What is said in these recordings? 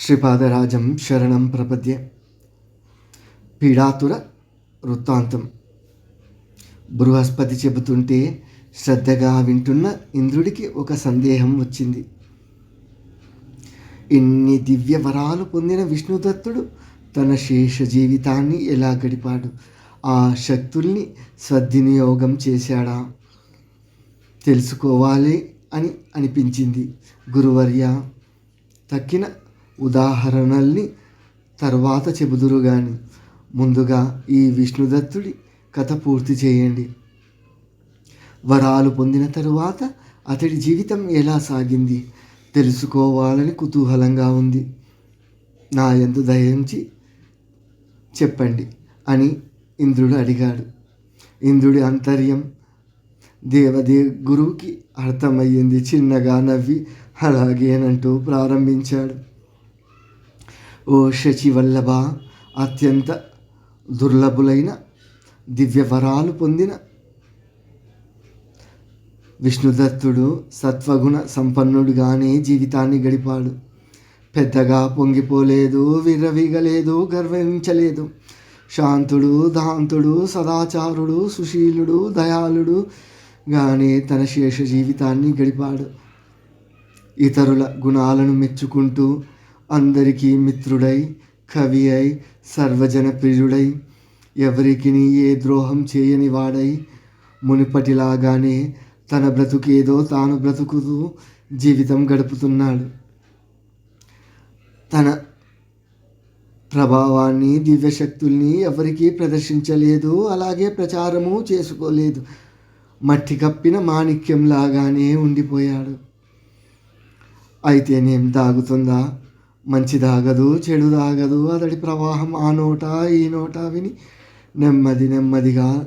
శ్రీపాదరాజం శరణం ప్రపద్య పీడాతుర వృత్తాంతం బృహస్పతి చెబుతుంటే శ్రద్ధగా వింటున్న ఇంద్రుడికి ఒక సందేహం వచ్చింది ఇన్ని దివ్య వరాలు పొందిన విష్ణుదత్తుడు తన శేష జీవితాన్ని ఎలా గడిపాడు ఆ శక్తుల్ని సద్వినియోగం చేశాడా తెలుసుకోవాలి అని అనిపించింది గురువర్య తక్కిన ఉదాహరణల్ని తర్వాత చెబుదురు గాని. ముందుగా ఈ విష్ణుదత్తుడి కథ పూర్తి చేయండి. వరాలు పొందిన తరువాత అతడి జీవితం ఎలా సాగింది? తెలుసుకోవాలని కుతూహలంగా ఉంది. నా ఎందు దయించి చెప్పండి అని ఇంద్రుడు అడిగాడు. ఇంద్రుడి అంతర్యం దేవదే గురువుకి అర్థమయ్యింది. చిన్నగా నవ్వి అలాగేనంటూ ప్రారంభించాడు. ఓ శచివల్లభ అత్యంత దుర్లభులైన దివ్యవరాలు పొందిన విష్ణుదత్తుడు సత్వగుణ సంపన్నుడుగానే జీవితాన్ని గడిపాడు. పెద్దగా పొంగిపోలేదు విర్రవీగలేదు గర్వించలేదు. శాంతుడు దాంతుడు సదాచారుడు సుశీలుడు దయాళుడు గానే తన శేష జీవితాన్ని గడిపాడు. ఇతరుల గుణాలను మెచ్చుకుంటూ అందరికీ మిత్రుడై కవి అయి సర్వజన ప్రియుడై ఎవరికి ఏ ద్రోహం చేయని వాడై మునిపటిలాగానే తన బ్రతుకేదో తాను బ్రతుకుతూ జీవితం గడుపుతున్నాడు. తన ప్రభావాన్ని దివ్యశక్తుల్ని ఎవరికీ ప్రదర్శించలేదు అలాగే ప్రచారము చేసుకోలేదు. మట్టి కప్పిన మాణిక్యంలాగానే ఉండిపోయాడు. అయితేనేం దాగుతుందా? మంచి దాగదు చెడు దాగదు అతడి ప్రవాహం ఆ నోట ఈ నోట విని నెమ్మది నెమ్మదిగా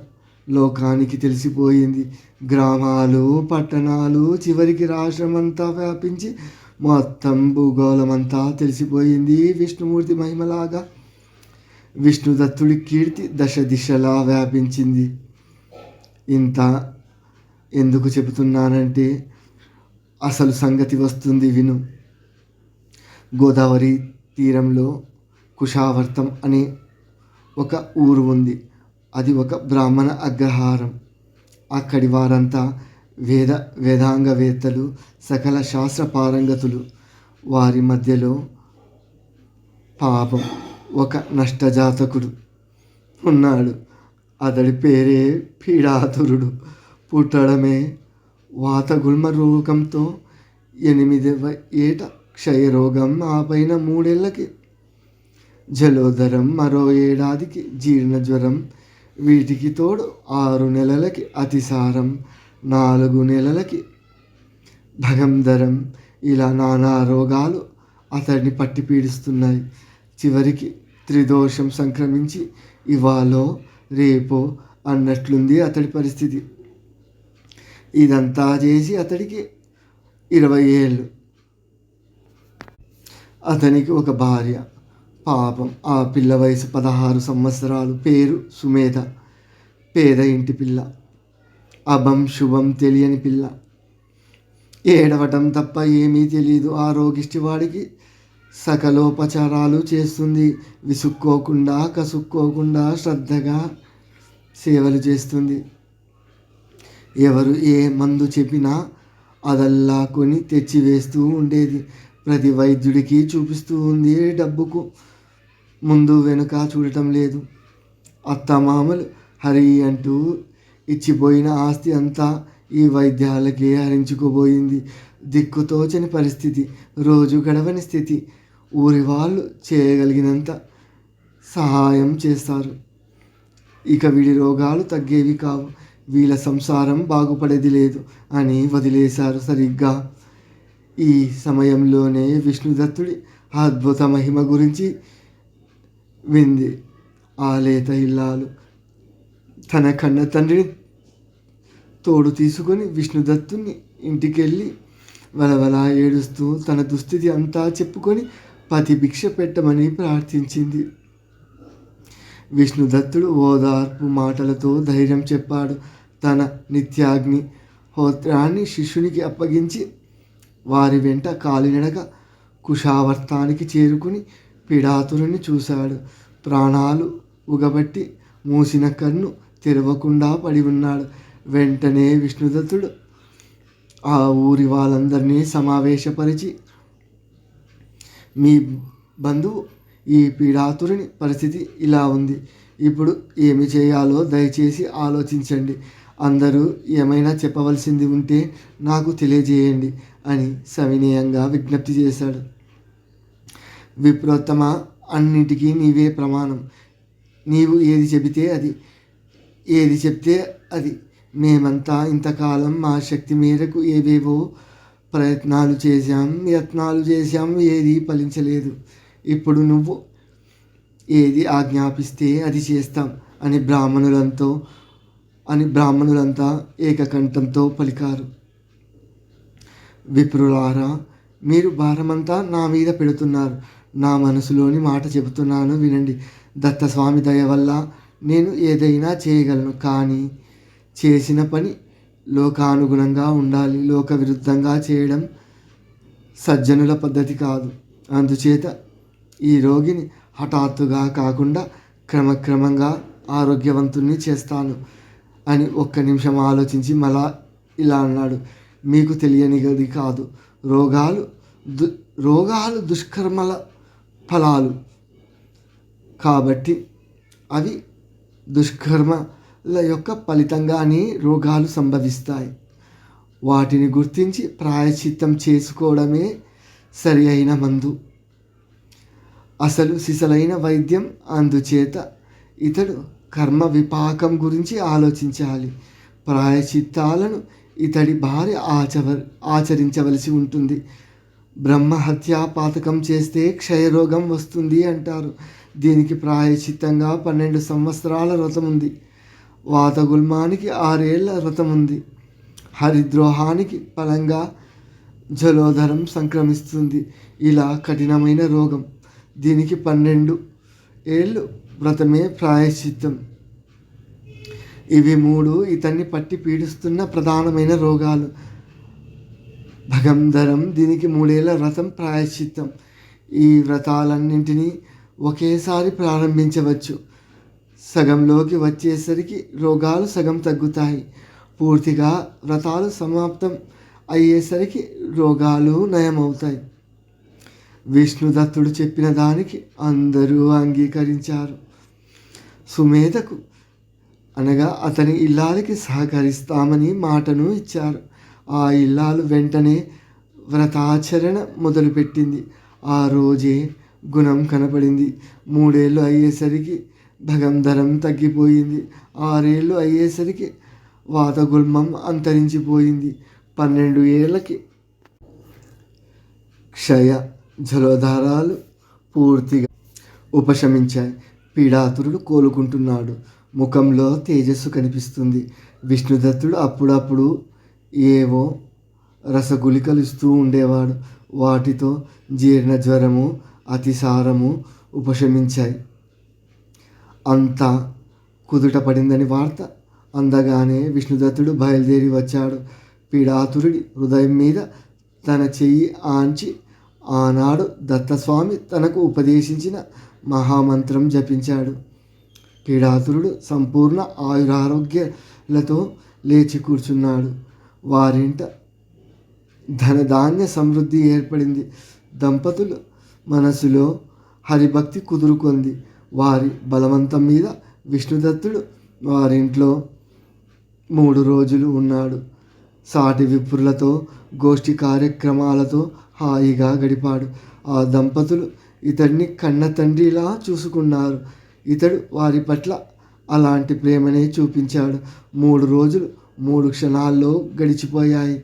లోకానికి తెలిసిపోయింది. గ్రామాలు పట్టణాలు చివరికి రాష్ట్రమంతా వ్యాపించి మొత్తం భూగోళమంతా తెలిసిపోయింది. విష్ణుమూర్తి మహిమలాగా విష్ణుదత్తుడి కీర్తి దశ దిశలా వ్యాపించింది. ఇంత ఎందుకు చెబుతున్నానంటే అసలు సంగతి వస్తుంది విను. గోదావరి తీరంలో కుషావర్తం అనే ఒక ఊరు ఉంది. అది ఒక బ్రాహ్మణ అగ్రహారం. అక్కడి వారంతా వేద వేదాంగవేత్తలు సకల శాస్త్ర పారంగతులు వారి మధ్యలో పాపం ఒక నష్టజాతకుడు ఉన్నాడు. అతడి పేరే పీడాతురుడు. పుట్టడమే వాతగుల్మ రోగంతో ఎనిమిదవ ఏట క్షయరోగం ఆ పైన మూడేళ్ళకి జలోదరం మరో ఏడాదికి జీర్ణజ్వరం వీటికి తోడు ఆరు నెలలకి అతిసారం నాలుగు నెలలకి భగంధరం. ఇలా నానా రోగాలు అతడిని పట్టి పీడిస్తున్నాయి. చివరికి త్రిదోషం సంక్రమించి ఇవాళో రేపో అన్నట్లుంది అతడి పరిస్థితి. ఇదంతా చేసి అతడికి ఇరవై ఏళ్ళు. అతనికి ఒక భార్య. పాపం ఆ పిల్ల వయసు పదహారు సంవత్సరాలు. పేరు సుమేధ. పేద ఇంటి పిల్ల. అభం శుభం తెలియని పిల్ల. ఏడవటం తప్ప ఏమీ తెలియదు ఆ రోగిష్టి వాడికి సకలోపచారాలు చేస్తుంది. విసుక్కోకుండా కసుక్కోకుండా శ్రద్ధగా సేవలు చేస్తుంది. ఎవరు ఏ మందు చెప్పినా అదల్లా కొని తెచ్చివేస్తూ ఉండేది. ప్రతి వైద్యుడికి చూపిస్తూ ఉంది. డబ్బుకు ముందు వెనుక చూడటం లేదు. అత్తమామలు హరి అంటూ ఇచ్చిపోయిన ఆస్తి అంతా ఈ వైద్యాలకే హరించుకుపోయింది. దిక్కుతోచని పరిస్థితి రోజు గడవని స్థితి ఊరి వాళ్ళు చేయగలిగినంత సహాయం చేస్తారు. ఇక వీడి రోగాలు తగ్గేవి కావు. వీళ్ళ సంసారం బాగుపడేది లేదు అని వదిలేశారు సరిగ్గా. ఈ సమయంలోనే విష్ణుదత్తుడి అద్భుత మహిమ గురించి వింది. ఆలేత ఇల్లాలు తన కన్న తండ్రిని తోడు తీసుకొని విష్ణుదత్తుని ఇంటికెళ్ళి వలవల ఏడుస్తూ తన దుస్థితి అంతా చెప్పుకొని పతి భిక్ష పెట్టమని ప్రార్థించింది. విష్ణుదత్తుడు ఓదార్పు మాటలతో ధైర్యం చెప్పాడు. తన నిత్యాగ్ని హోత్రాన్ని శిష్యునికి అప్పగించి వారి వెంట కాలినడక కుషావర్తానికి చేరుకుని పిడాతురుని చూశాడు. ప్రాణాలు ఉగబట్టి మూసిన కన్ను తెరవకుండా పడి ఉన్నాడు. వెంటనే విష్ణుదత్తుడు ఆ ఊరి వాళ్ళందరినీ సమావేశపరిచి మీ బంధువు ఈ పీడాతురుని పరిస్థితి ఇలా ఉంది. ఇప్పుడు ఏమి చేయాలో దయచేసి ఆలోచించండి. అందరూ ఏమైనా చెప్పవలసింది ఉంటే నాకు తెలియజేయండి. అని సవినయంగా విజ్ఞప్తి చేశాడు. విప్రోత్తమ అన్నిటికీ నీవే ప్రమాణం. నీవు ఏది చెబితే అది. ఏది చెప్తే అది. మేమంతా ఇంతకాలం మా శక్తి మేరకు ఏవేవో ప్రయత్నాలు చేశాం యత్నాలు చేశాం ఏది ఫలించలేదు. ఇప్పుడు నువ్వు ఏది ఆజ్ఞాపిస్తే అది చేస్తాం అని బ్రాహ్మణులంతో అని బ్రాహ్మణులంతా ఏకకంఠంతో పలికారు. విప్రులారా మీరు భారమంతా నా మీద పెడుతున్నారు. నా మనసులోని మాట చెబుతున్నాను వినండి. దత్తస్వామి దయ వల్ల నేను ఏదైనా చేయగలను. కానీ చేసిన పని లోకానుగుణంగా ఉండాలి. లోక విరుద్ధంగా చేయడం సజ్జనుల పద్ధతి కాదు. అందుచేత ఈ రోగిని హఠాత్తుగా కాకుండా క్రమక్రమంగా ఆరోగ్యవంతుణ్ణి చేస్తాను అని ఒక్క నిమిషం ఆలోచించి మళ్ళా ఇలా అన్నాడు. మీకు తెలియనిది కాదు. రోగాలు దు రోగాలు దుష్కర్మల ఫలాలు. కాబట్టి అవి దుష్కర్మల యొక్క ఫలితంగానే రోగాలు సంభవిస్తాయి. వాటిని గుర్తించి ప్రాయశ్చిత్తం చేసుకోవడమే సరి అయిన మందు. అసలు సిసలైన వైద్యం అందుచేత ఇతడు కర్మ విపాకం గురించి ఆలోచించాలి. ప్రాయచిత్తాలను ఇతడి భార్య ఆచవ ఆచరించవలసి ఉంటుంది. బ్రహ్మహత్యా పాతకం చేస్తే క్షయరోగం వస్తుంది అంటారు. దీనికి ప్రాయశ్చిత్తంగా పన్నెండు సంవత్సరాల వ్రతం ఉంది. వాతగుల్మానికి ఆరేళ్ళ వ్రతం ఉంది. హరిద్రోహానికి ఫలంగా జలోధరం సంక్రమిస్తుంది. ఇలా కఠినమైన రోగం. దీనికి పన్నెండు ఏళ్ళు వ్రతమే ప్రాయశ్చిత్తం. ఇవి మూడు ఇతన్ని పట్టి పీడిస్తున్న ప్రధానమైన రోగాలు. భగంధరం దీనికి మూడేళ్ళ వ్రతం ప్రాయశ్చిత్తం. ఈ వ్రతాలన్నింటినీ ఒకేసారి ప్రారంభించవచ్చు. సగంలోకి వచ్చేసరికి రోగాలు సగం తగ్గుతాయి. పూర్తిగా వ్రతాలు సమాప్తం అయ్యేసరికి రోగాలు నయమవుతాయి. విష్ణుదత్తుడు చెప్పిన దానికి అందరూ అంగీకరించారు. సుమేధకు అనగా అతని ఇల్లాలకి సహకరిస్తామని మాటను ఇచ్చారు. ఆ ఇల్లాలు వెంటనే వ్రతాచరణ మొదలుపెట్టింది. ఆ రోజే గుణం కనపడింది. మూడేళ్ళు అయ్యేసరికి భగంధరం తగ్గిపోయింది. ఆరేళ్ళు అయ్యేసరికి వాతగుల్మం అంతరించిపోయింది. పన్నెండు ఏళ్ళకి క్షయ జలోధారాలు పూర్తిగా ఉపశమించాయి. పీడాతురుడు కోలుకుంటున్నాడు. ముఖంలో తేజస్సు కనిపిస్తుంది. విష్ణుదత్తుడు అప్పుడప్పుడు ఏవో రసగులికలు ఇస్తూ ఉండేవాడు. వాటితో జీర్ణ జ్వరము అతిసారము ఉపశమించాయి. అంతా కుదుట పడిందని వార్త. అందగానే విష్ణుదత్తుడు బయలుదేరి వచ్చాడు. పీడాతురుడి హృదయం మీద తన చెయ్యి ఆంచి ఆనాడు దత్తస్వామి తనకు ఉపదేశించిన మహామంత్రం జపించాడు. పీడాతురుడు సంపూర్ణ ఆయురారోగ్యాలతో లేచి కూర్చున్నాడు. వారింట ధనధాన్య సమృద్ధి ఏర్పడింది. దంపతులు మనసులో హరిభక్తి కుదురుకుంది. వారి బలవంతం మీద విష్ణుదత్తుడు వారింట్లో మూడు రోజులు ఉన్నాడు. సాటి విప్రులతో గోష్ఠి కార్యక్రమాలతో హాయిగా గడిపాడు. ఆ దంపతులు ఇతడిని కన్న తండ్రిలా చూసుకున్నారు. ఇతడు వారి పట్ల అలాంటి ప్రేమనే చూపించాడు. మూడు రోజులు మూడు క్షణాల్లో గడిచిపోయాయి.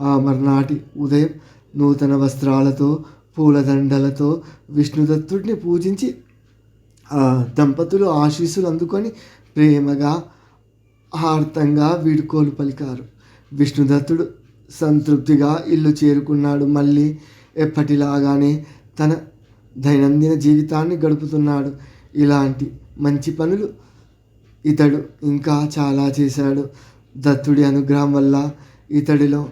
ఆ మర్నాటి ఉదయం నూతన వస్త్రాలతో పూలదండలతో విష్ణుదత్తుడిని పూజించి ఆ దంపతులు ఆశీస్సులు అందుకొని ప్రేమగా ఆర్తంగా వీడుకోలు పలికారు. విష్ణుదత్తుడు సంతృప్తిగా ఇల్లు చేరుకున్నాడు. మళ్ళీ ఎప్పటిలాగానే తన దైనందిన జీవితాన్ని గడుపుతున్నాడు. ఇలాంటి మంచి పనులు ఇతడు ఇంకా చాలా చేశాడు. దత్తుడి అనుగ్రహం వల్ల ఇతడిలో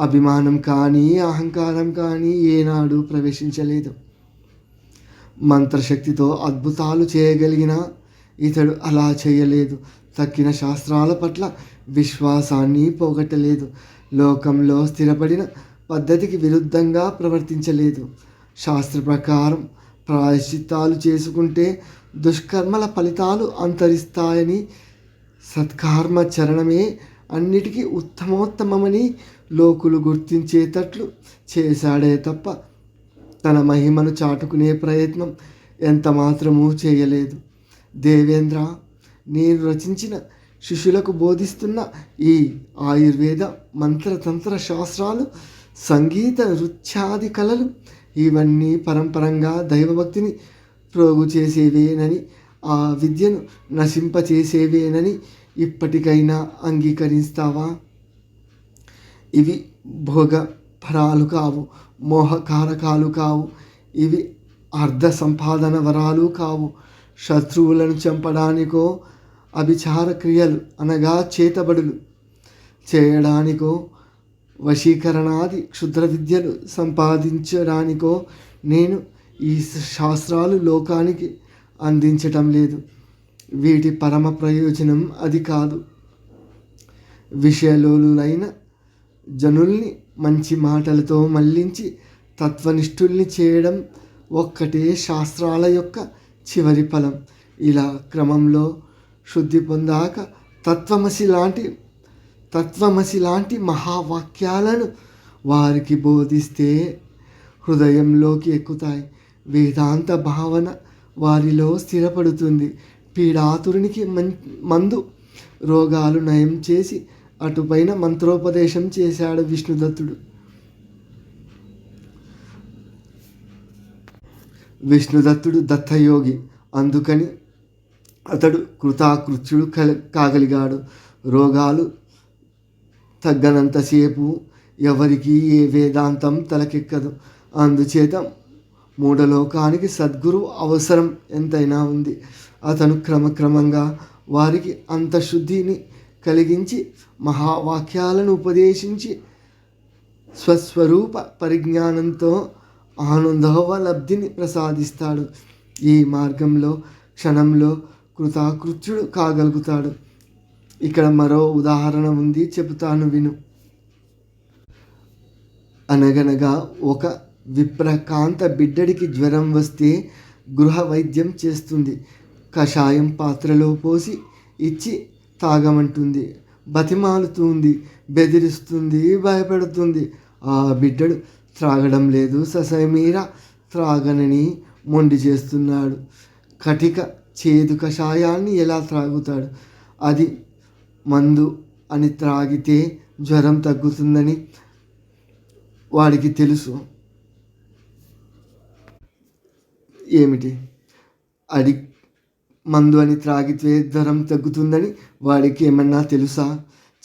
అభిమానం కానీ అహంకారం కానీ ఏనాడు ప్రవేశించలేదు. మంత్రశక్తితో అద్భుతాలు చేయగలిగిన ఇతడు అలా చేయలేదు. తక్కిన శాస్త్రాల పట్ల విశ్వాసాన్ని పోగొట్టలేదు. లోకంలో స్థిరపడిన పద్ధతికి విరుద్ధంగా ప్రవర్తించలేదు. శాస్త్ర ప్రకారం ప్రాయశ్చిత్తాలు చేసుకుంటే దుష్కర్మల ఫలితాలు అంతరిస్తాయని సత్కర్మ చరణమే అన్నిటికీ ఉత్తమోత్తమమని లోకులు గుర్తించేటట్లు చేశాడే తప్ప తన మహిమను చాటుకునే ప్రయత్నం ఎంత మాత్రమూ చేయలేదు. దేవేంద్ర నేను రచించిన శిష్యులకు బోధిస్తున్న ఈ ఆయుర్వేద మంత్రతంత్ర శాస్త్రాలు సంగీత నృత్యాది కళలు ఇవన్నీ పరంపరంగా దైవభక్తిని ప్రోగు చేసేవేనని ఆ విద్యను నశింపచేసేవేనని ఇప్పటికైనా అంగీకరిస్తావా? ఇవి భోగ ఫలాలు కావు మోహకారకాలు కావు. ఇవి అర్ధ సంపాదన వరాలు కావు. శత్రువులను చంపడానికో అభిచార క్రియలు అనగా చేతబడులు చేయడానికో వశీకరణాది క్షుద్ర విద్యలు సంపాదించడానికో నేను ఈ శాస్త్రాలు లోకానికి అందించటం లేదు. వీటి పరమ ప్రయోజనం అది కాదు. విషయలోలులైన జనుల్ని మంచి మాటలతో మళ్ళించి తత్వనిష్ఠుల్ని చేయడం ఒక్కటే శాస్త్రాల యొక్క చివరి ఫలం. ఇలా క్రమంలో శుద్ధి పొందాక తత్వమసి లాంటి తత్వమసి లాంటి మహావాక్యాలను వారికి బోధిస్తే హృదయంలోకి ఎక్కుతాయి. వేదాంత భావన వారిలో స్థిరపడుతుంది. పీడాతురునికి మం మందు రోగాలు నయం చేసి అటుపైన మంత్రోపదేశం చేశాడు విష్ణుదత్తుడు. విష్ణుదత్తుడు దత్తయోగి. అందుకని అతడు కృతాకృత్యుడు కాగలిగాడు. రోగాలు తగ్గనంతసేపు ఎవరికి ఏ వేదాంతం తలకెక్కదు. అందుచేత మూఢలోకానికి సద్గురు అవసరం ఎంతైనా ఉంది. అతను క్రమక్రమంగా వారికి అంతశుద్ధిని కలిగించి మహావాక్యాలను ఉపదేశించి స్వస్వరూప పరిజ్ఞానంతో ఆనందవ లబ్ధిని ప్రసాదిస్తాడు. ఈ మార్గంలో క్షణంలో కృతాకృత్యుడు కాగలుగుతాడు. ఇక్కడ మరో ఉదాహరణ ఉంది చెబుతాను విను. అనగనగా ఒక విప్రకాంత బిడ్డడికి జ్వరం వస్తే గృహ వైద్యం చేస్తుంది. కషాయం పాత్రలో పోసి ఇచ్చి తాగమంటుంది. బతిమాలుతుంది బెదిరిస్తుంది భయపెడుతుంది. ఆ బిడ్డడు త్రాగడం లేదు ససమీర త్రాగనని మొండి చేస్తున్నాడు. కటిక చేదు కషాయాన్ని ఎలా త్రాగుతాడు? అది మందు అని త్రాగితే జ్వరం తగ్గుతుందని వాడికి తెలుసు. ఏమిటి? అడి మందు అని త్రాగితే జ్వరం తగ్గుతుందని వాడికి ఏమన్నా తెలుసా?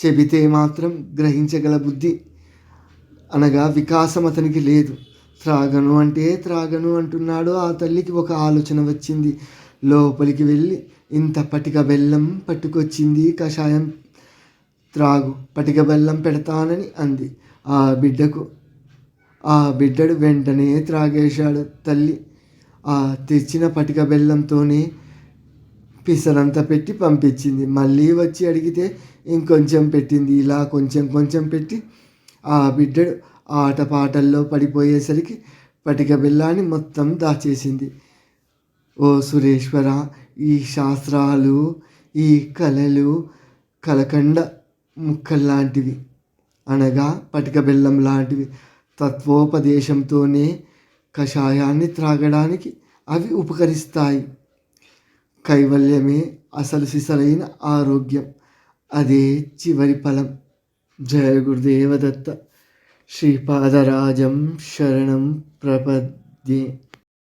చెబితే మాత్రం గ్రహించగల బుద్ధి. అనగా వికాసం అతనికి లేదు. త్రాగను అంటే త్రాగను అంటున్నాడు. ఆ తల్లికి ఒక ఆలోచన వచ్చింది. లోపలికి వెళ్ళి ఇంత పటిక బెల్లం పట్టుకొచ్చింది. కషాయం త్రాగు పటిక బెల్లం పెడతానని అంది. ఆ బిడ్డకు ఆ బిడ్డడు వెంటనే త్రాగేశాడు తల్లి. తెచ్చిన పటిక బెల్లంతోనే పిసరంతా పెట్టి పంపించింది. మళ్ళీ వచ్చి అడిగితే ఇంకొంచెం పెట్టింది. ఇలా కొంచెం కొంచెం పెట్టి ఆ బిడ్డడు ఆటపాటల్లో పడిపోయేసరికి పటిక బెల్లాన్ని మొత్తం దాచేసింది. ఓ సురేశ్వర ఈ శాస్త్రాలు ఈ కళలు కలకండ ముక్కల్లాంటివి అనగా పటిక బెల్లం లాంటివి తత్వోపదేశంతోనే కషాయాన్ని త్రాగడానికి అవి ఉపకరిస్తాయి. కైవల్యమే అసలు సిసలైన ఆరోగ్యం. అదే చివరి ఫలం. జయ గురుదేవదత్త. శ్రీపాదరాజం శరణం ప్రపద్యే.